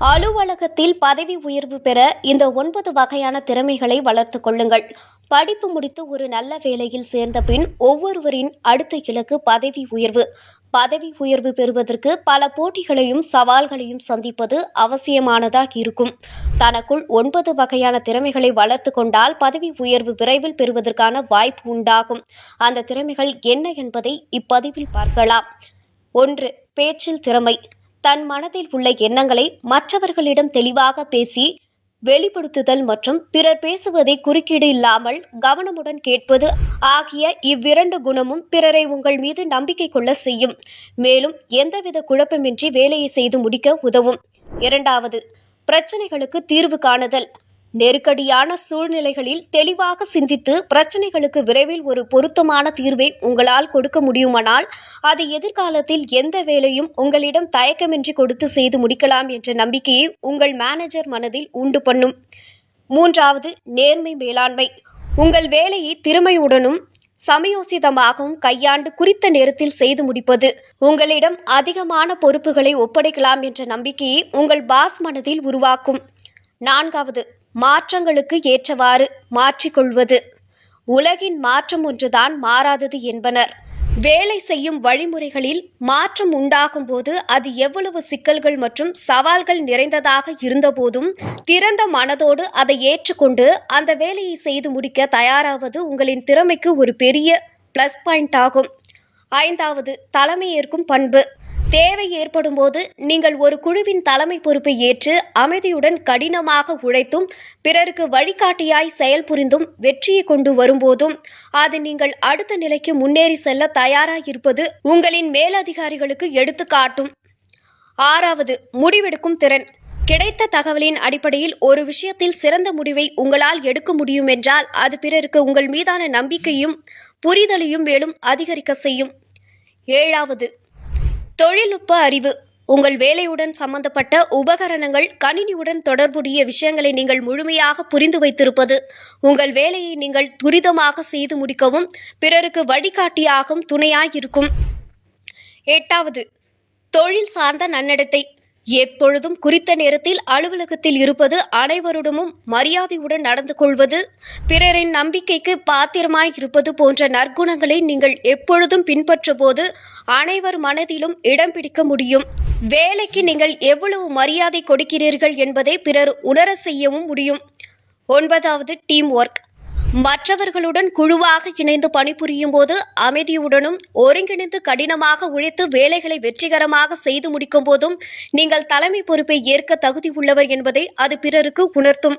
அலுவலகத்தில் பதவி உயர்வு பெற இந்த ஒன்பது வகையான திறமைகளை வளர்த்துக் கொள்ளுங்கள். படிப்பு முடித்து ஒரு நல்ல வேலையில் சேர்ந்த பின் ஒவ்வொருவரின் அடுத்த இலக்கு பதவி உயர்வு. பதவி உயர்வு பெறுவதற்கு பல போட்டிகளையும் சவால்களையும் சந்திப்பது அவசியமானதாக இருக்கும். தனக்குள் ஒன்பது வகையான திறமைகளை வளர்த்து கொண்டால் பதவி உயர்வு விரைவில் பெறுவதற்கான வாய்ப்பு உண்டாகும். அந்த திறமைகள் என்ன என்பதை இப்பதிவில் பார்க்கலாம். ஒன்று பேச்சில் திறமை. தன் மனதில் உள்ள எண்ணங்களை மற்றவர்களிடம் தெளிவாக பேசி வெளிப்படுத்துதல் மற்றும் பிறர் பேசுவதை குறுக்கீடு இல்லாமல் கவனமுடன் கேட்பது ஆகிய இவ்விரண்டு குணமும் பிறரை உங்கள் மீது நம்பிக்கை கொள்ள செய்யும். மேலும் எந்தவித குழப்பமின்றி வேலையை செய்து முடிக்க உதவும். இரண்டாவது பிரச்சனைகளுக்கு தீர்வு காணுதல். நெருக்கடியான சூழ்நிலைகளில் தெளிவாக சிந்தித்து பிரச்சனைகளுக்கு விரைவில் ஒரு பொருத்தமான தீர்வை உங்களால் கொடுக்க முடியுமானால் அது எதிர்காலத்தில் எந்த வேலையும் உங்களிடம் தயக்கமின்றி கொடுத்து செய்து முடிக்கலாம் என்ற நம்பிக்கையை உங்கள் மேனேஜர் மனதில் உண்டு பண்ணும். மூன்றாவது நேர்மை மேலாண்மை. உங்கள் வேலையை திறமையுடனும் சமயோசிதமாகவும் கையாண்டு குறித்த நேரத்தில் செய்து முடிப்பது உங்களிடம் அதிகமான பொறுப்புகளை ஒப்படைக்கலாம் என்ற நம்பிக்கையை உங்கள் பாஸ் மனதில் உருவாக்கும். நான்காவது மாற்றங்களுக்கு ஏற்றவாறு மாற்றிக்கொள்வது. உலகின் மாற்றம் ஒன்றுதான் மாறாதது என்பனர். வேலை செய்யும் வழிமுறைகளில் மாற்றம் உண்டாகும் போது அது எவ்வளவு சிக்கல்கள் மற்றும் சவால்கள் நிறைந்ததாக இருந்தபோதும் திறந்த மனதோடு அதை ஏற்றுக்கொண்டு அந்த வேலையை செய்து முடிக்க தயாராவது உங்களின் திறமைக்கு ஒரு பெரிய ப்ளஸ் பாயிண்ட் ஆகும். ஐந்தாவது தலைமையேற்கும் பண்பு. தேவை ஏற்படும் போது நீங்கள் ஒரு குழுவின் தலைமை பொறுப்பை ஏற்று அமைதியுடன் கடினமாக உழைத்தும் பிறருக்கு வழிகாட்டியாய் செயல்புரிந்தும் வெற்றியை கொண்டு வரும்போதும் அது நீங்கள் அடுத்த நிலைக்கு முன்னேறி செல்ல தயாராக இருப்பது உங்களின் மேலதிகாரிகளுக்கு எடுத்துக்காட்டும். ஆறாவது முடிவெடுக்கும் திறன். கிடைத்த தகவலின் அடிப்படையில் ஒரு விஷயத்தில் சிறந்த முடிவை உங்களால் எடுக்க முடியும் என்றால் அது பிறருக்கு உங்கள் மீதான நம்பிக்கையும் புரிதலையும் மேலும் அதிகரிக்க செய்யும். ஏழாவது தொழில்நுட்ப அறிவு. உங்கள் வேலையுடன் சம்பந்தப்பட்ட உபகரணங்கள் கணினியுடன் தொடர்புடைய விஷயங்களை நீங்கள் முழுமையாக புரிந்து வைத்திருப்பது. உங்கள் வேலையை நீங்கள் துரிதமாக செய்து முடிக்கவும் பிறருக்கு வழிகாட்டியாகவும் துணையாயிருக்கும் எட்டாவது தொழில் சார்ந்த நன்னடத்தை. எப்பொழுதும் குறித்த நேரத்தில் அலுவலகத்தில் இருப்பது அனைவருடமும் மரியாதையுடன் நடந்து கொள்வது பிறரின் நம்பிக்கைக்கு பாத்திரமாய் இருப்பது போன்ற நற்குணங்களை நீங்கள் எப்பொழுதும் பின்பற்ற போது அனைவர் மனதிலும் இடம் பிடிக்க முடியும். வேலைக்கு நீங்கள் எவ்வளவு மரியாதை கொடுக்கிறீர்கள் என்பதை பிறர் உணர செய்யவும் முடியும். ஒன்பதாவது டீம் ஒர்க். மற்றவர்களுடன் குழுவாக இணைந்து பணிபுரியும் போது அமைதியுடனும் ஒருங்கிணைந்து கடினமாக உழைத்து வேலைகளை வெற்றிகரமாக செய்து முடிக்கும் போதும் நீங்கள் தலைமை பொறுப்பை ஏற்க தகுதி உள்ளவர் என்பதை அது பிறருக்கு உணர்த்தும்.